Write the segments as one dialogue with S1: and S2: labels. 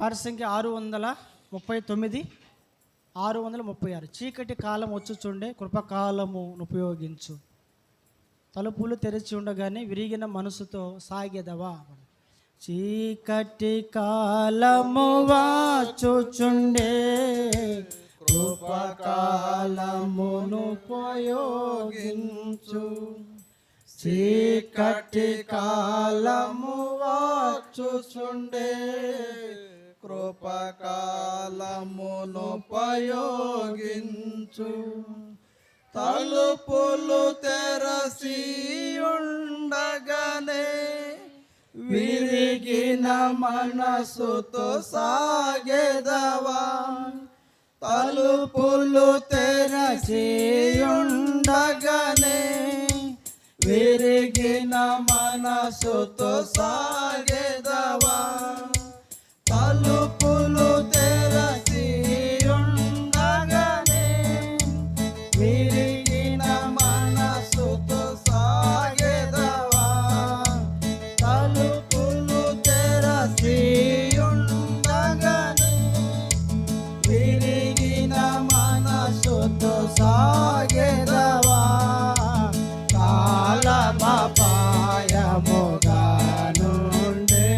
S1: పారిసంఖ్య ఆరు వందల ముప్పై తొమ్మిది ఆరు వందల ముప్పై ఆరు చీకటి కాలం వచ్చుచుండే కృపకాలము ఉపయోగించు. తలుపులు తెరిచి ఉండగానే విరిగిన మనసుతో సాగేదవా? చీకటి కాలము వాచుచుండే కృపకాలమును ఉపయోగించు. చీకటి కాలము వాచుచుండే
S2: కృపకాలమునుపయోగించు. తలుపులు తెరసి ఉండగానే విరిగిన మనసుతో సాగెదవా? తలుపులు తెరసి ఉండగానే విరిగిన మనసుతో సాగెదవా? సాగెదవా? కాలమపాయముగానుండే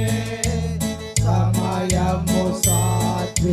S2: సమయము సాత్వినియోగించు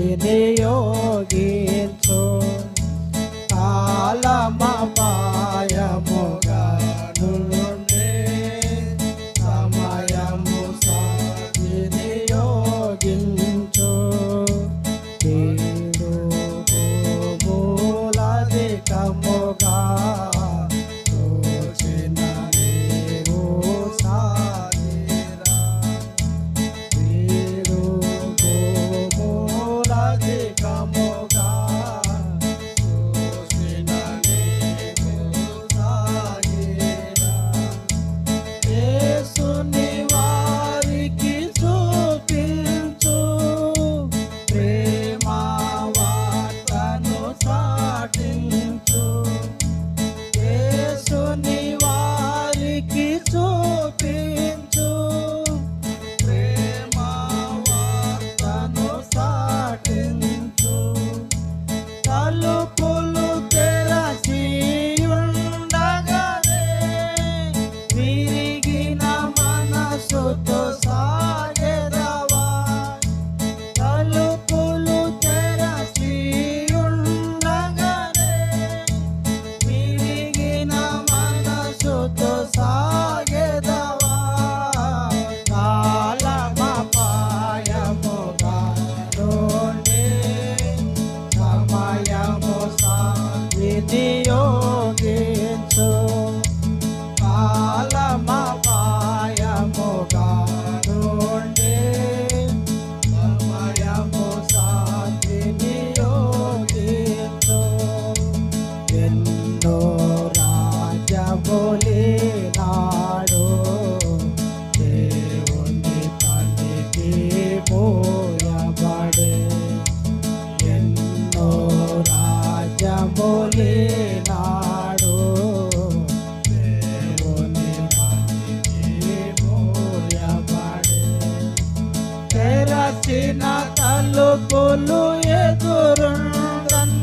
S2: తెరచిన తలుపులు ఎదురుండన్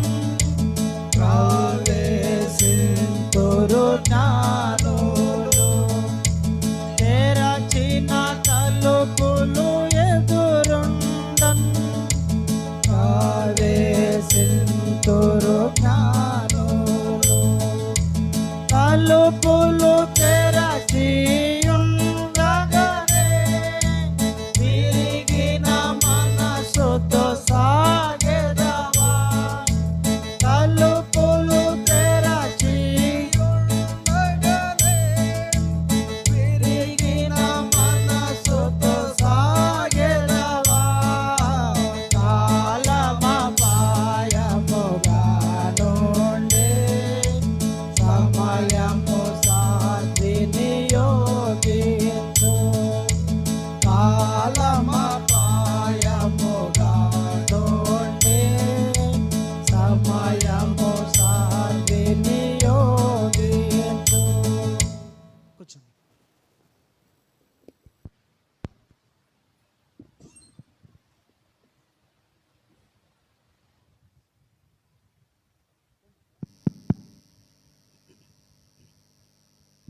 S2: ప్రవేశింతురు జ్ఞానులు తెరచిన తలుపులు ఎదురుండన్ ప్రవేశింతురు జ్ఞానులు తలుపులు తెరచి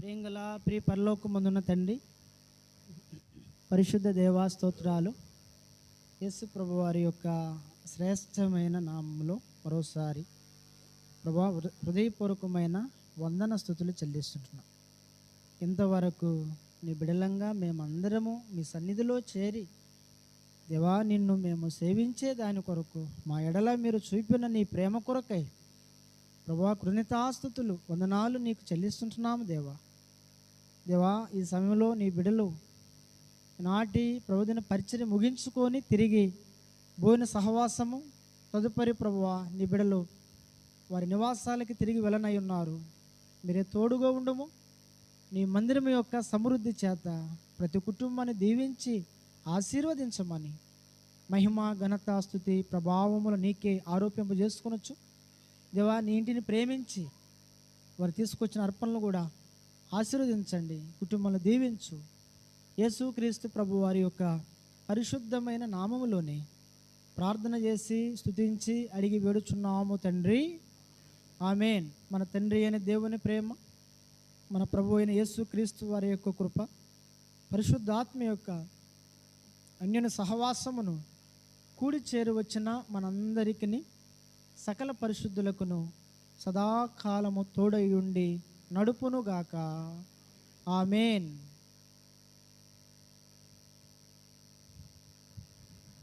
S1: ప్రియంగల ప్రియ పరలోకమందున్న తండ్రి పరిశుద్ధ దేవాస్తోత్రాలు యేసు ప్రభు వారి యొక్క శ్రేష్టమైన నామంలో మరోసారి ప్రభా హృదయపూర్వకమైన వందన స్థుతులు చెల్లిస్తుంటున్నాం. ఇంతవరకు నీ బిడలంగా మేమందరము మీ సన్నిధిలో చేరి దేవా నిన్ను మేము సేవించే దాని కొరకు మా ఎడల మీరు చూపిన నీ ప్రేమ కొరకై ప్రభా కృణితాస్తుతులు వందనాలు నీకు చెల్లిస్తుంటున్నాము దేవా. దేవా ఈ సమయంలో నీ బిడలు నాటి ప్రభుదిన పరిచయం ముగించుకొని తిరిగి భోజన సహవాసము తదుపరి ప్రభువా నీ బిడలు వారి నివాసాలకి తిరిగి వెళ్ళనై ఉన్నారు. మీరే తోడుగా ఉండము. నీ మందిరం యొక్క సమృద్ధి చేత ప్రతి కుటుంబాన్ని దీవించి ఆశీర్వదించమని. మహిమ ఘనత స్థుతి ప్రభావములు నీకే ఆరోపింపజేసుకొనొచ్చు. దేవా నీ ఇంటిని ప్రేమించి వారు తీసుకొచ్చిన అర్పణలు కూడా ఆశీర్వదించండి కుటుంబంలో దీవించు. యేసుక్రీస్తు ప్రభు వారి యొక్క పరిశుద్ధమైన నామములోనే ప్రార్థన చేసి స్తుతించి అడిగి వేడుచున్నాము తండ్రి. ఆమెన్. మన తండ్రి అయిన దేవుని ప్రేమ మన ప్రభు అయిన యేసుక్రీస్తు వారి యొక్క కృప పరిశుద్ధాత్మ యొక్క అన్యన సహవాసమును కూడి చేరువచ్చిన మనందరికీ సకల పరిశుద్ధులకును సదాకాలము తోడై ఉండి నడుపునుగాక ఆమెన్.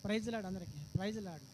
S1: ప్రైజ్ లాడు అందరికీ. ప్రైజ్ లాడు